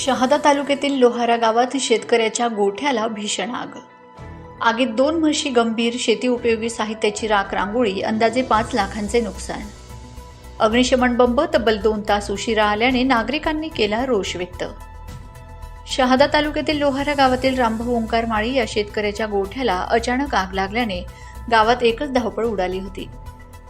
शहादा तालुक्यातील लोहारा गावात शेतकऱ्याच्या गोठ्याला भीषण आग. आगीत दोन म्हशी गंभीर शेती उपयोगी साहित्याची राख रांगोळी अंदाजे पाच लाखांचे नुकसान. अग्निशमन बंब तब्बल दोन तास उशिरा आल्याने नागरिकांनी केला रोष व्यक्त. शहादा तालुक्यातील लोहारा गावातील रामभाऊ ओंकार माळी या शेतकऱ्याच्या गोठ्याला अचानक आग लागल्याने गावात एकच धावपळ उडाली होती.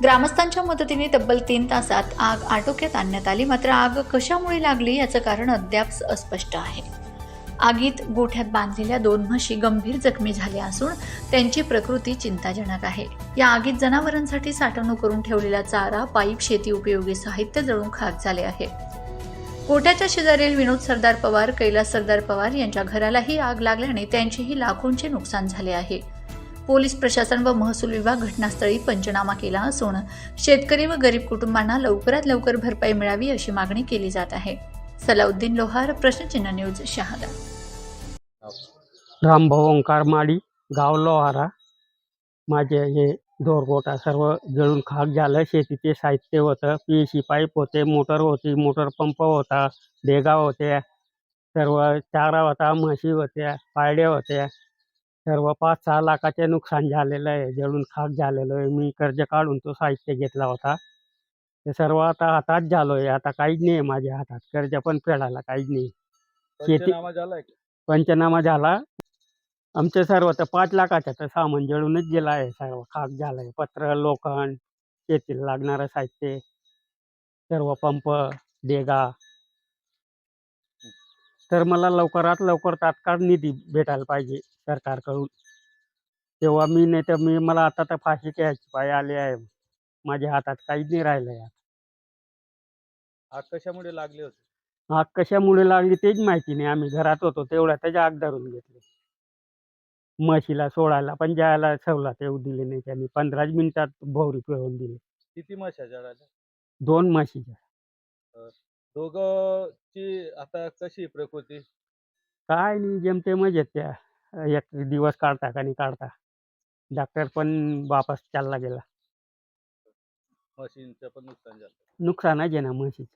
ग्रामस्थांच्या मदतीने तब्बल तीन तासात आग आटोक्यात आणण्यात आली. मात्र आग कशामुळे लागली याचं कारण अद्याप अस्पष्ट आहे. आगीत गोठ्यात बांधलेल्या दोन म्हशी गंभीर जखमी झाल्या असून त्यांची प्रकृती चिंताजनक आहे. या आगीत जनावरांसाठी साठवणूक करून ठेवलेला चारा पाईप शेती उपयोगी साहित्य जळून खाक झाले आहे. गोठ्याच्या शेजारील विनोद सरदार पवार कैलास सरदार पवार यांच्या घरालाही आग लागल्याने त्यांचेही लाखोंचे नुकसान झाले आहे. पोलीस प्रशासन व महसूल विभाग घटनास्थळी पंचनामा केला असून शेतकरी व गरीब कुटुंबांना लवकरात लवकर भरपाई मिळावी अशी मागणी केली जात आहे. सलाउद्दीन लोहार प्रश्नचिन्ह न्यूज शहादा. रामभाऊ ओंकार माडी गाव लोहारा. माझे हे दोरगोटा सर्व जळून खाक झालं. शेतीचे साहित्य होतं पी सी पाईप होते मोटर होती मोटर पंप होता देगा होत्या सर्व चारा होता म्हशी होत्या पायड्या होत्या. सर्व पाच सहा लाखाचे नुकसान झालेलं आहे जळून खाक झालेलं आहे. मी कर्ज काढून तो साहित्य घेतला होता. ते सर्व आता हातात झालो आहे आता काहीच नाही माझ्या हातात. कर्ज पण फेडायला काहीच नाही. शेती- पंचनामा झालाय का? पंचनामा झाला. आमचे सर्व तर पाच लाखाचं तर सामान जळूनच गेलं आहे. सर्व खाक झालं आहे पत्र लोखंड शेतीला लागणारं साहित्य सर्व पंप देगा. तर मला लवकरात लवकर तात्काळ निधी भेटायला पाहिजे. सरकारकडून तेव्हा मी नाही तर मी मला आता तर फाशी घ्यायची पाय आली आहे. माझ्या हातात काहीच नाही राहिलं आहे आग कशामुळे लागले होते? आग कशामुळे लागली तेच माहिती नाही. आम्ही घरात होतो तेवढ्या त्याच्या आग धरून घेतली. म्हशीला सोडायला पण जायला सवलत येऊ दिली नाही त्यांनी. पंधराच मिनिटात भोवरी पिळून दिली. किती म्हशा जळाल्या दोन म्हशीच्या दोघंची आता कशी प्रकृती? काय नाही जेमते मजेत त्या. एक दिवस काढता का नाही काढता. डॉक्टर पण वापस चालला गेला. म्हशींचं पण नुकसान झालं. नुकसानच आहे ना म्हशीचं